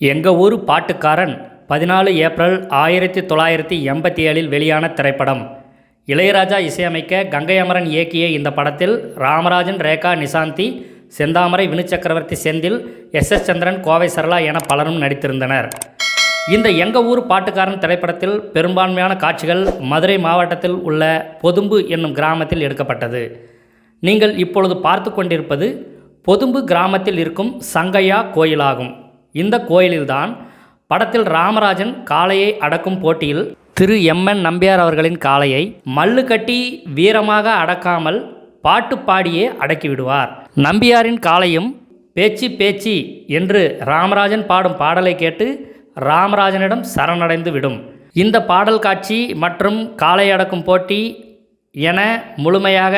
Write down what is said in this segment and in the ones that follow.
எங்கள் ஊர் பாட்டுக்காரன் பதினாலு ஏப்ரல் ஆயிரத்தி தொள்ளாயிரத்தி எண்பத்தி ஏழில் வெளியான திரைப்படம். இளையராஜா இசையமைக்க கங்கை அமரன் இயக்கிய இந்த படத்தில் ராமராஜன் ரேகா நிசாந்தி செந்தாமரை வினு சக்கரவர்த்தி செந்தில் எஸ் எஸ் சந்திரன் கோவை சரளா என பலரும் நடித்திருந்தனர். இந்த எங்கள் ஊர் பாட்டுக்காரன் திரைப்படத்தில் பெரும்பான்மையான காட்சிகள் மதுரை மாவட்டத்தில் உள்ள பொதும்பு என்னும் கிராமத்தில் எடுக்கப்பட்டது. நீங்கள் இப்பொழுது பார்த்து கொண்டிருப்பது பொதும்பு கிராமத்தில் இருக்கும் சங்கையா கோயிலாகும். இந்த கோயிலில்தான் படத்தில் ராமராஜன் காளையை அடக்கும் போட்டியில் திரு எம்என் நம்பியார் அவர்களின் காளையை மல்லு கட்டி வீரமாக அடக்காமல் பாட்டு பாடியே அடக்கிவிடுவார் நம்பியாரின் காளையும் பேச்சு பேச்சு என்று ராமராஜன் பாடும் பாடலை கேட்டு ராமராஜனிடம் சரணடைந்து விடும். இந்த பாடல் காட்சி மற்றும் காளை அடக்கும் போட்டி என முழுமையாக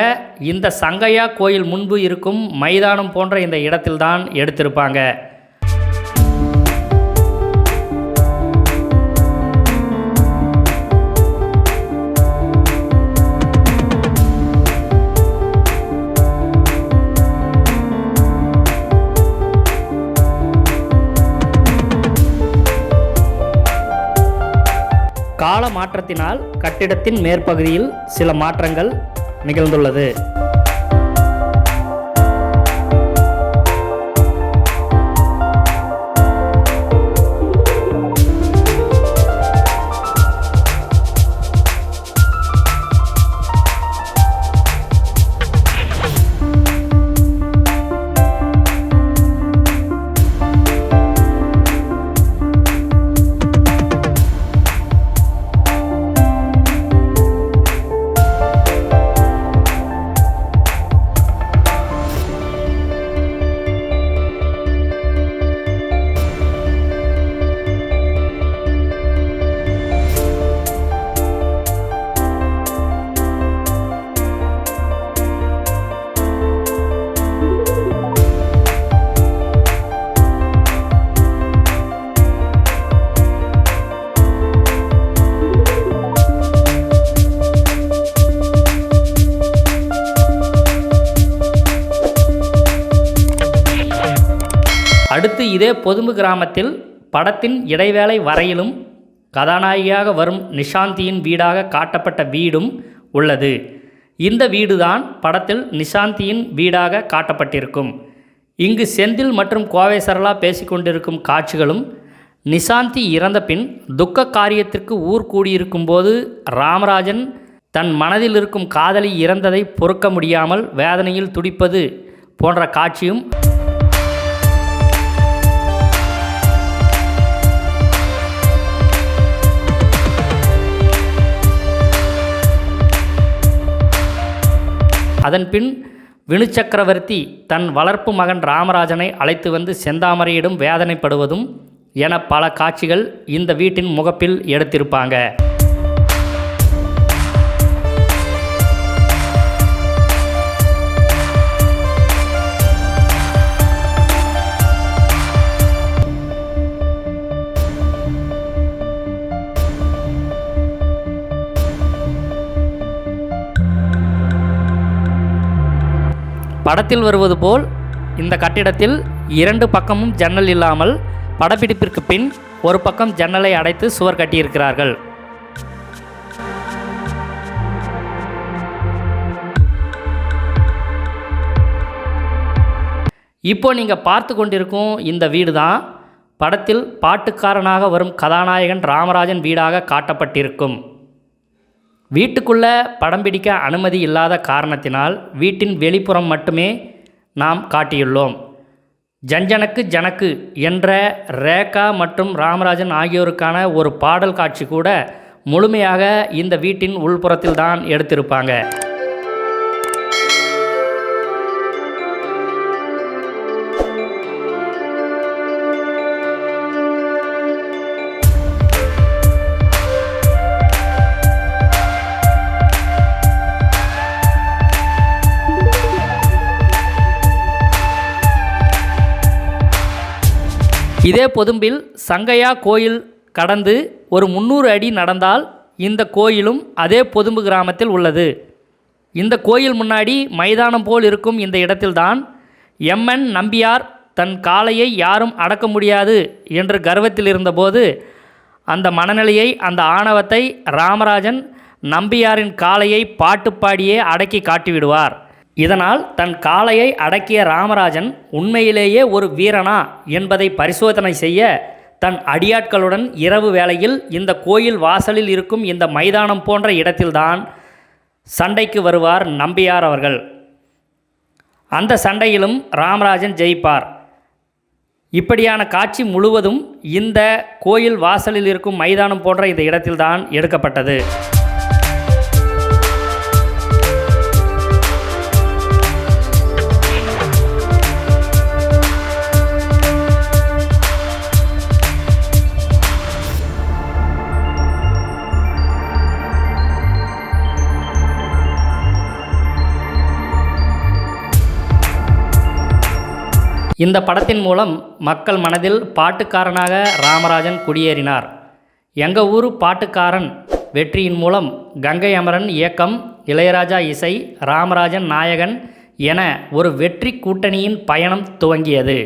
இந்த சங்கையா கோயில் முன்பு இருக்கும் மைதானம் போன்ற இந்த இடத்தில்தான் எடுத்திருப்பாங்க. கால மாற்றத்தினால் கட்டிடத்தின் மேற்பகுதியில் சில மாற்றங்கள் நிகழ்ந்துள்ளது. அடுத்து இதே பொதும்பு கிராமத்தில் படத்தின் இடைவேளை வரையிலும் கதாநாயகியாக வரும் நிஷாந்தியின் வீடாக காட்டப்பட்ட வீடும் உள்ளது. இந்த வீடுதான் படத்தில் நிஷாந்தியின் வீடாக காட்டப்பட்டிருக்கும். இங்கு செந்தில் மற்றும் கோவை சரளா பேசிக்கொண்டிருக்கும் காட்சிகளும் நிஷாந்தி இறந்த பின் துக்க காரியத்திற்கு ஊர் கூடியிருக்கும் போது ராமராஜன் தன் மனதில் இருக்கும் காதலி இறந்ததை பொறுக்க முடியாமல் வேதனையில் துடிப்பது போன்ற காட்சியும் அதன்பின் வினுச்சக்கரவர்த்தி தன் வளர்ப்பு மகன் ராமராஜனை அழைத்து வந்து செந்தாமரையிடம் வேதனைப்படுவதும் என பல காட்சிகள் இந்த வீட்டின் முகப்பில் எடுத்திருப்பாங்க. படத்தில் வருவது போல் இந்த கட்டிடத்தில் இரண்டு பக்கமும் ஜன்னல் இல்லாமல் படப்பிடிப்பிற்கு பின் ஒரு பக்கம் ஜன்னலை அடைத்து சுவர் கட்டியிருக்கிறார்கள். இப்போ நீங்கள் பார்த்து கொண்டிருக்கும் இந்த வீடு தான் படத்தில் பாட்டுக்காரனாக வரும் கதாநாயகன் ராமராஜன் வீடாக காட்டப்பட்டிருக்கும். வீட்டுக்குள்ளே படம் பிடிக்க அனுமதி இல்லாத காரணத்தினால் வீட்டின் வெளிப்புறம் மட்டுமே நாம் காட்டியுள்ளோம். ஜஞ்சனக்கு ஜனக்கு என்ற ரேகா மற்றும் ராமராஜன் ஆகியோருக்கான ஒரு பாடல் காட்சி கூட முழுமையாக இந்த வீட்டின் உள்புறத்தில் தான் எடுத்திருப்பாங்க. இதே பொதும்பில் சங்கையா கோயில் கடந்து ஒரு முந்நூறு அடி நடந்தால் இந்த கோயிலும் அதே பொதும்பு கிராமத்தில் உள்ளது. இந்த கோயில் முன்னாடி மைதானம் போல் இருக்கும் இந்த இடத்தில்தான் எம்என் நம்பியார் தன் காளையை யாரும் அடக்க முடியாது என்று கர்வத்தில் இருந்தபோது அந்த மனநிலையை அந்த ஆணவத்தை ராமராஜன் நம்பியாரின் காளையை பாட்டு பாடியே அடக்கி காட்டிவிடுவார். இதனால் தன் காளையை அடக்கிய ராமராஜன் உண்மையிலேயே ஒரு வீரனா என்பதை பரிசோதனை செய்ய தன் அடியாட்களுடன் இரவு வேளையில் இந்த கோயில் வாசலில் இருக்கும் இந்த மைதானம் போன்ற இடத்தில்தான் சண்டைக்கு வருவார் நம்பியார் அவர்கள். அந்த சண்டையிலும் ராமராஜன் ஜெயிப்பார். இப்படியான காட்சி முழுவதும் இந்த கோயில் வாசலில் இருக்கும் மைதானம் போன்ற இந்த இடத்தில்தான் எடுக்கப்பட்டது. இந்த படத்தின் மூலம் மக்கள் மனதில் பாட்டுக்காரனாக ராமராஜன் குடியேறினார். எங்கள் ஊர் பாட்டுக்காரன் வெற்றியின் மூலம் கங்கை அமரன் இயக்கம் இளையராஜா இசை ராமராஜன் நாயகன் என ஒரு வெற்றி கூட்டணியின் பயணம் துவங்கியது.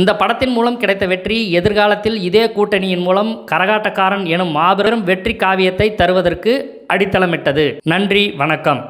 இந்த படத்தின் மூலம் கிடைத்த வெற்றி எதிர்காலத்தில் இதே கூட்டணியின் மூலம் கரகாட்டக்காரன் எனும் மாபெரும் வெற்றி காவியத்தை தருவதற்கு அடித்தளமிட்டது. நன்றி வணக்கம்.